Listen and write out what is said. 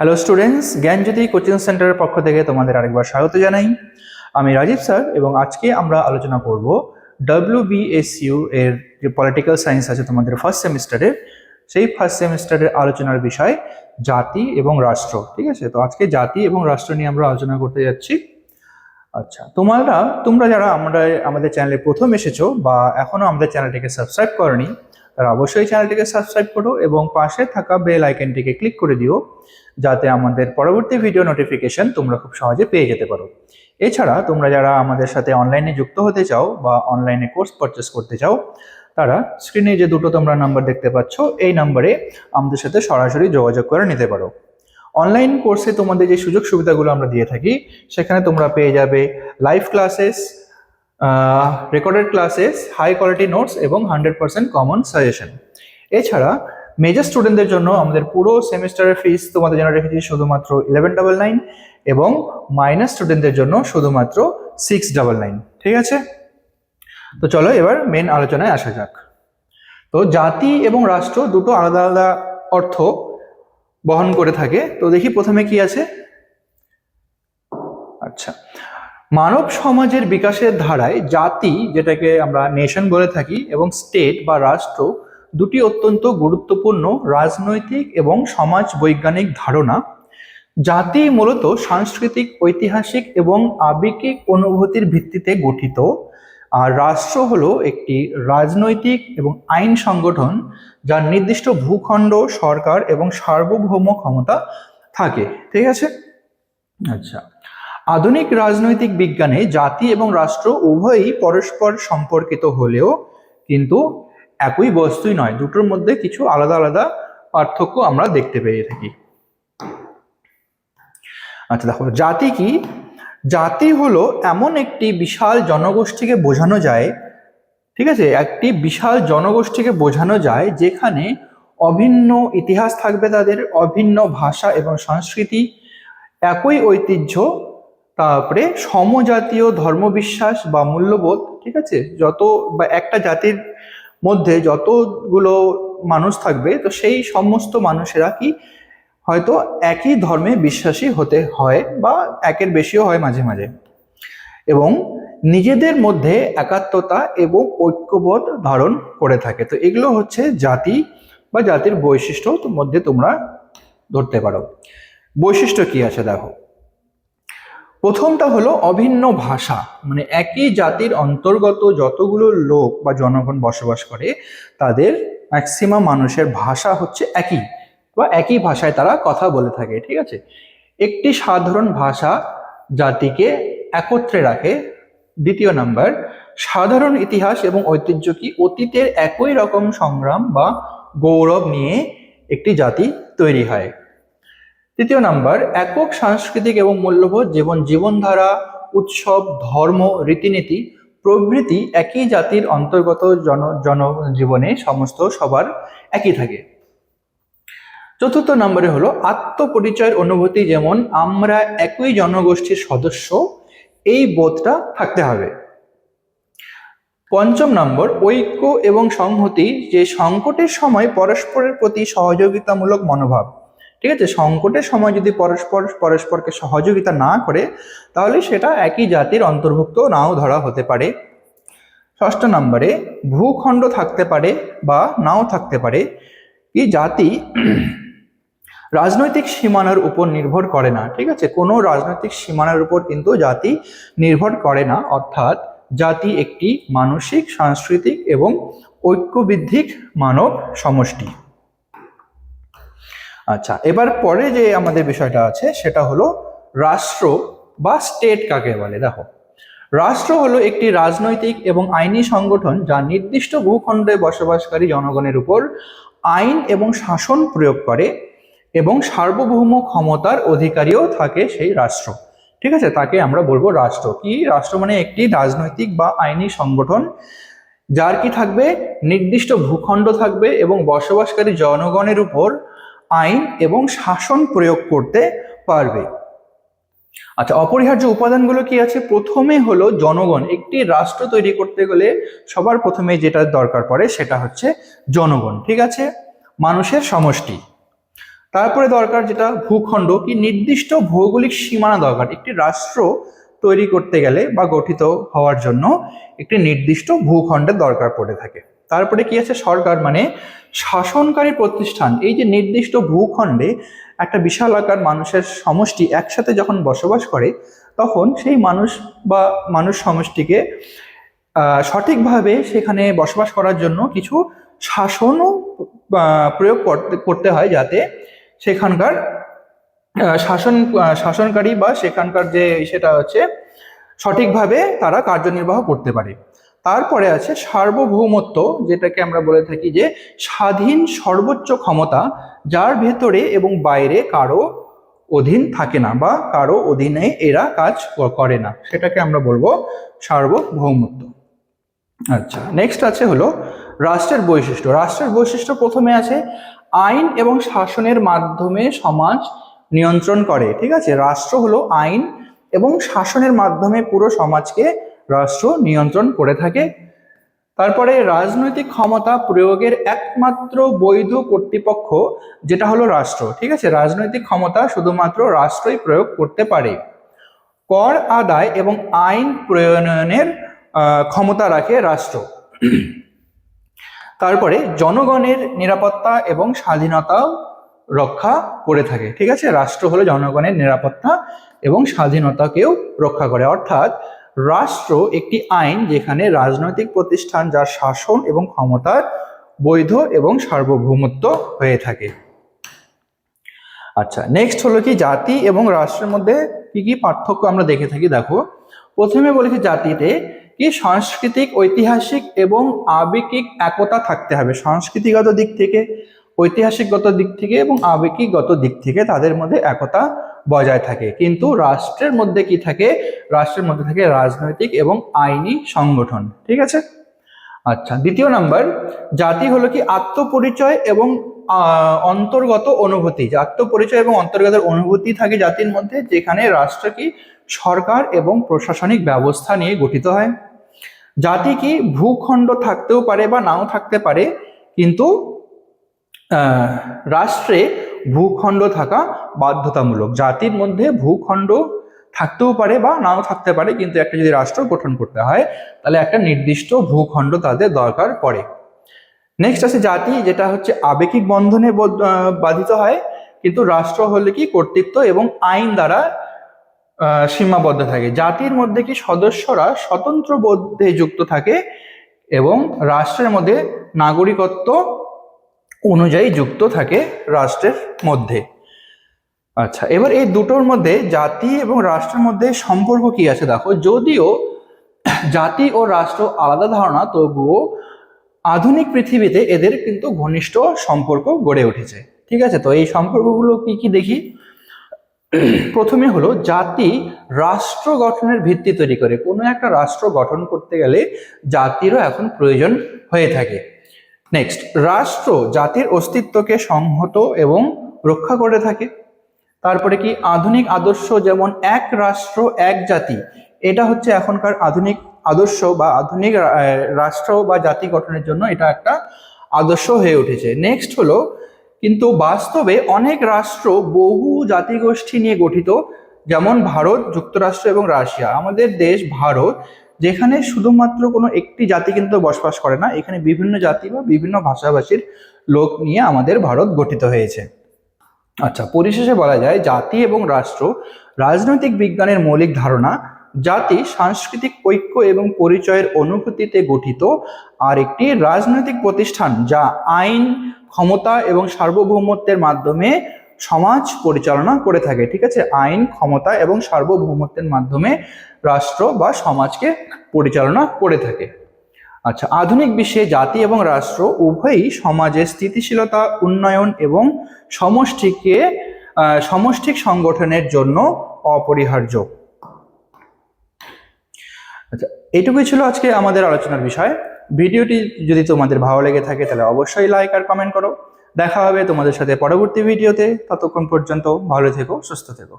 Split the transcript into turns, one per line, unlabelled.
Hello students জ্ঞানজ্যোতি coaching সেন্টারের পক্ষ থেকে তোমাদের আরেকবার স্বাগত জানাই। আমি রাজীব স্যার এবং আজকে আমরা আলোচনা করব ডব্লিউবিএসইউ এর যে পলিটিক্যাল সায়েন্স আছে তোমাদের ফার্স্ট সেমিস্টারের সেই ফার্স্ট সেমিস্টারের আলোচনার বিষয় জাতি এবং রাষ্ট্র, ঠিক আছে? তো আজকে জাতি এবং রাষ্ট্র নিয়ে আমরা আলোচনা করতে যাচ্ছি। আচ্ছা তোমরা তোমরা যারা আমরা, আমাদের চ্যানেলে প্রথম এসেছ বা এখনও আমাদের চ্যানেলটিকে সাবস্ক্রাইব করনি তারা অবশ্যই চ্যানেলটিকে সাবস্ক্রাইব করো এবং পাশে থাকা বেল আইকনটিকে ক্লিক করে দিও, যাতে আমাদের পরবর্তী ভিডিও নোটিফিকেশন তোমরা খুব সহজে পেয়ে যেতে পারো। এছাড়া তোমরা যারা আমাদের সাথে অনলাইনে যুক্ত হতে চাও বা অনলাইনে কোর্স পারচেস করতে চাও, তারা স্ক্রিনে যে দুটো তোমরা নাম্বার দেখতে পাচ্ছ, এই নাম্বারে আমাদের সাথে সরাসরি যোগাযোগ করে নিতে পারো। অনলাইন কোর্সে তোমাদের যে সুযোগ সুবিধাগুলো আমরা দিয়ে থাকি, সেখানে তোমরা পেয়ে যাবে live classes recorded classes high quality notes এবং হান্ড্রেড পার্সেন্ট কমন সাজেশন এছাড়া মেজর স্টুডেন্টদের জন্য আমাদের পুরো সেমিস্টারের ফিস তোমাদের জন্য রেখেছি শুধুমাত্র ইলেভেন ডাবল নাইন এবং মাইনাস স্টুডেন্টদের জন্য শুধুমাত্র সিক্স ডাবল নাইন ঠিক আছে? তো চলো এবার মেন আলোচনায় আসা যাক। তো জাতি এবং রাষ্ট্র দুটো আলাদা আলাদা অর্থ বহন করে থাকে। তো দেখি প্রথমে কি আছে। আচ্ছা। মানব সমাজের বিকাশের ধারায় জাতি, যেটাকে আমরা নেশন বলে থাকি, এবং স্টেট বা রাষ্ট্র, দুটি অত্যন্ত গুরুত্বপূর্ণ রাজনৈতিক এবং সমাজ বৈজ্ঞানিক ধারণা। জাতি মূলত সাংস্কৃতিক, ঐতিহাসিক এবং আবেগিক অনুভূতির ভিত্তিতে গঠিত। আর রাষ্ট্র হলো একটি রাজনৈতিক এবং আইন সংগঠন, যার নির্দিষ্ট ভূখণ্ড, সরকার এবং সার্বভৌম ক্ষমতা থাকে। ঠিক আছে? আচ্ছা। আধুনিক রাজনৈতিক বিজ্ঞানে জাতি এবং রাষ্ট্র উভয়ই পরস্পর সম্পর্কিত হলেও কিন্তু একই বস্তুই নয়, দুটোর মধ্যে কিছু আলাদা আলাদা পার্থক্য আমরা দেখতে পেয়ে থাকি। আচ্ছা দেখো, জাতি কি? জাতি হলো এমন একটি বিশাল জনগোষ্ঠীকে বোঝানো যায়, ঠিক আছে? একটি বিশাল জনগোষ্ঠীকে বোঝানো যায় যেখানে অভিন্ন ইতিহাস থাকবে তাদের, অভিন্ন ভাষা এবং সংস্কৃতি, একই ঐতিহ্য তারপরে সমজাতীয় ধর্মবিশ্বাস বা মূল্যবোধ, ঠিক আছে? যত বা একটা জাতির মধ্যে যতগুলো মানুষ থাকবে, তো সেই সমস্ত মানুষেরা কি হয়তো একই ধর্মে বিশ্বাসী হতে হয় বা একের বেশিও হয় মাঝে মাঝে। এবং নিজেদের মধ্যে একাত্মতা এবং ঐক্যবোধ ধারণ করে থাকে। তো এগুলো হচ্ছে জাতি বা জাতির বৈশিষ্ট্য মধ্যে তোমরা ধরতে পারো। বৈশিষ্ট্য কি আছে দেখো? প্রথমটা হলো অভিন্ন ভাষা মানে একই জাতির অন্তর্গত যতগুলো লোক বা জনগণ বসবাস করে, তাদের ম্যাক্সিমাম মানুষের ভাষা হচ্ছে একই বা একই ভাষায় তারা কথা বলে থাকে, ঠিক আছে? একটি সাধারণ ভাষা জাতিকে একত্রে রাখে, দ্বিতীয় নাম্বার, সাধারণ ইতিহাস এবং ঐতিহ্য কি অতীতের একই রকম সংগ্রাম বা গৌরব নিয়ে একটি জাতি তৈরি হয়। তৃতীয় নাম্বার, একক সাংস্কৃতিক এবং মূল্যবোধ যেমন জীবনধারা, উৎসব, ধর্ম, রীতিনীতি, প্রভৃতি একই জাতির অন্তর্গত জন, জনজীবনে সমস্ত সবার একই থাকে। চতুর্থ নম্বরে হলো আত্মপরিচয়ের অনুভূতি, যেমন আমরা একই জনগোষ্ঠীর সদস্য, এই বোধটা থাকতে হবে। পঞ্চম নম্বর, ঐক্য এবং সংহতি, যে সংকটের সময় পরস্পরের প্রতি সহযোগিতামূলক মনোভাব। ঠিক আছে? সংকটের সময় যদি পরস্পর, পরস্পরকে সহযোগিতা না করে, তাহলে সেটা একই জাতির অন্তর্ভুক্ত নাও ধরা হতে পারে। ষষ্ঠ নম্বরে, ভূখণ্ড থাকতে পারে বা নাও থাকতে পারে। এই জাতি রাজনৈতিক সীমানার উপর নির্ভর করে না, ঠিক আছে? কোনো রাজনৈতিক সীমানার উপর কিন্তু জাতি নির্ভর করে না। অর্থাৎ জাতি একটি মানসিক, সাংস্কৃতিক এবং ঐক্যবৃদ্ধিক মানব সমষ্টি। আচ্ছা এবার পরে যে আমাদের বিষয়টা আছে, সেটা হলো রাষ্ট্র বা স্টেট কাকে বলে? দেখো, রাষ্ট্র হলো একটি রাজনৈতিক এবং আইনি সংগঠন যা নির্দিষ্ট ভূখণ্ডে বসবাসকারী জনগণের উপর আইন এবং শাসন প্রয়োগ করে এবং সার্বভৌম ক্ষমতার অধিকারীও থাকে সেই রাষ্ট্র। ঠিক আছে? তাকে আমরা বলব রাষ্ট্র। কি রাষ্ট্র? মানে একটি রাজনৈতিক বা আইনি সংগঠন যার কি থাকবে? নির্দিষ্ট ভূখণ্ড থাকবে এবং বসবাসকারী জনগণের উপর আইন এবং শাসন প্রয়োগ করতে পারবে। আচ্ছা অপরিহার্য উপাদানগুলো কি আছে? প্রথমে হলো জনগণ। একটি রাষ্ট্র তৈরি করতে গেলে সবার প্রথমে যেটা দরকার পড়ে সেটা হচ্ছে জনগণ, ঠিক আছে? মানুষের সমষ্টি। তারপরে দরকার যেটা ভূখণ্ড। কি নির্দিষ্ট ভৌগোলিক সীমানা দরকার। একটি রাষ্ট্র তৈরি করতে গেলে বা গঠিত হওয়ার জন্য একটি নির্দিষ্ট ভূখণ্ডের দরকার পড়ে থাকে। তারপরে কি আছে? সরকার মানে শাসনকারী প্রতিষ্ঠান। এই যে নির্দিষ্ট ভূখণ্ডে একটা বিশাল আকার মানুষের সমষ্টি একসাথে যখন বসবাস করে, তখন সেই মানুষ বা মানুষ সমষ্টিকে সঠিকভাবে সেখানে বসবাস করার জন্য কিছু শাসনও প্রয়োগ করতে হয় যাতে সেখানকার শাসন শাসনকারী বা সেখানকার যে সেটা হচ্ছে সঠিকভাবে তারা কার্যনির্বাহ করতে পারে। তারপরে আছে সার্বভৌমত্ব, যেটাকে আমরা বলে থাকি যে স্বাধীন সর্বোচ্চ ক্ষমতা, যার ভেতরে এবং বাইরে কারও অধীন থাকে না বা কারও অধীনে এরা কাজ করে না। সেটাকে আমরা বলব সার্বভৌমত্ব। আচ্ছা নেক্সট আছে হলো রাষ্ট্রের বৈশিষ্ট্য। রাষ্ট্রের বৈশিষ্ট্য প্রথমে আছে আইন এবং শাসনের মাধ্যমে সমাজ নিয়ন্ত্রণ করে, ঠিক আছে? রাষ্ট্র হলো আইন এবং শাসনের মাধ্যমে পুরো সমাজকে রাষ্ট্র নিয়ন্ত্রণ করে থাকে। তারপরে রাজনৈতিক ক্ষমতা প্রয়োগের একমাত্র বৈধ কর্তৃপক্ষ যেটা হলো রাষ্ট্র, ঠিক আছে? রাজনৈতিক ক্ষমতা শুধুমাত্র রাষ্ট্রই প্রয়োগ করতে পারে। কর আদায় এবং আইন প্রণয়নের ক্ষমতা রাখে রাষ্ট্র। তারপরে জনগণের নিরাপত্তা এবং স্বাধীনতাও রক্ষা করে থাকে, ঠিক আছে? রাষ্ট্র হলো জনগণের নিরাপত্তা এবং স্বাধীনতাকেও রক্ষা করে। অর্থাৎ রাষ্ট্র একটি আইন যেখানে রাজনৈতিক প্রতিষ্ঠান যার শাসন এবং ক্ষমতার বৈধ এবং সার্বভৌমত্ব হয়ে থাকে। আচ্ছা নেক্সট হলো কি জাতি এবং রাষ্ট্রের মধ্যে কি কি পার্থক্য আমরা দেখে থাকি? দেখো, প্রথমে বলেছি জাতিতে কি সাংস্কৃতিক, ঐতিহাসিক এবং আবেগিক একতা থাকতে হবে। সংস্কৃতিগত দিক থেকে ঐতিহাসিকগত দিক থেকে এবং আবেগিকগত দিক থেকে তাদের মধ্যে একতা বজায় থাকে। কিন্তু রাষ্ট্রের মধ্যে কি থাকে? রাষ্ট্রের মধ্যে থাকে রাজনৈতিক এবং আইনি সংগঠন। ঠিক আছে? আচ্ছা দ্বিতীয় নাম্বার, জাতি হলো কি আত্মপরিচয় এবং অন্তর্গত অনুভূতি। যে আত্মপরিচয় এবং অন্তর্গত অনুভূতি থাকে জাতির মধ্যে, যেখানে রাষ্ট্র কি সরকার এবং প্রশাসনিক ব্যবস্থা নিয়ে গঠিত হয়। জাতি কি ভূখণ্ড থাকতেও পারে বা নাও থাকতে পারে, কিন্তু রাষ্ট্রে ভূখণ্ড থাকা বাধ্যতামূলক। জাতির মধ্যে ভূখণ্ড থাকতেও পারে বা নাও থাকতে পারে, কিন্তু একটা যদি রাষ্ট্র গঠন করতে হয়, তাহলে একটা নির্দিষ্ট ভূখণ্ড তাদের দরকার পড়ে। নেক্সট আছে জাতি, যেটা হচ্ছে আবেগিক বন্ধনে বাধিত হয়, কিন্তু রাষ্ট্র হলে কি কর্তৃত্ব এবং আইন দ্বারা সীমাবদ্ধ থাকে। জাতির মধ্যে কি সদস্যরা স্বতন্ত্র বোধে যুক্ত থাকে এবং রাষ্ট্রের মধ্যে নাগরিকত্ব অনুযায়ী যুক্ত থাকে রাষ্ট্রের মধ্যে। আচ্ছা এবার এই দুটোর মধ্যে জাতি এবং রাষ্ট্রের মধ্যে সম্পর্ক কি আছে দেখো। যদিও জাতি ও রাষ্ট্র আলাদা ধারণা, তবুও আধুনিক পৃথিবীতে এদের কিন্তু ঘনিষ্ঠ সম্পর্ক গড়ে উঠেছে। ঠিক আছে? তো এই সম্পর্কগুলো কি কি দেখি? প্রথমে হলো জাতি রাষ্ট্র গঠনের ভিত্তি তৈরি করে। কোনো একটা রাষ্ট্র গঠন করতে গেলে জাতিরও এখন প্রয়োজন হয়ে থাকে। নেক্সট রাষ্ট্র জাতির অস্তিত্বকে সংহত এবং রক্ষা করে থাকে। তারপরে কি, আধুনিক আদর্শ যেমন এক রাষ্ট্র, এক জাতি, এটা হচ্ছে এখনকার আধুনিক আদর্শ বা আধুনিক রাষ্ট্র বা জাতি গঠনের জন্য এটা একটা আদর্শ হয়ে উঠেছে। নেক্সট হলো, কিন্তু বাস্তবে অনেক রাষ্ট্র বহু জাতিগোষ্ঠী নিয়ে গঠিত, যেমন ভারত, যুক্তরাষ্ট্র এবং রাশিয়া। আমাদের দেশ ভারত যেখানে শুধুমাত্র কোনো একটি জাতি কিন্তু বসবাস করে না, এখানে বিভিন্ন জাতি বা বিভিন্ন ভাষাভাষীর লোক নিয়ে আমাদের ভারত গঠিত হয়েছে। আচ্ছা পরিশেষে বলা যায়, জাতি এবং রাষ্ট্র, রাজনৈতিক বিজ্ঞানের মৌলিক ধারণা, জাতি সাংস্কৃতিক ঐক্য এবং পরিচয়ের অনুভূতিতে গঠিত, আর একটি রাজনৈতিক প্রতিষ্ঠান যা আইন, ক্ষমতা এবং সার্বভৌমত্বের মাধ্যমে সমাজ পরিচালনা করে থাকে, ঠিক আছে? আইন, ক্ষমতা এবং সার্বভৌমত্বের মাধ্যমে রাষ্ট্র বা সমাজকে পরিচালনা করে থাকে। আচ্ছা আধুনিক বিশ্বে জাতি এবং রাষ্ট্র উভয়ই সমাজের স্থিতিশীলতা, উন্নয়ন এবং সমষ্টিকে সমষ্টিক সংগঠনের জন্য অপরিহার্য। আচ্ছা এটুকুই ছিল আজকে আমাদের আলোচনার বিষয়। ভিডিওটি যদি তোমাদের ভালো লেগে থাকে, তাহলে অবশ্যই লাইক আর কমেন্ট করো। দেখা হবে তোমাদের সাথে পরবর্তী ভিডিওতে। ততক্ষণ পর্যন্ত ভালো থেকো সুস্থ থেকো।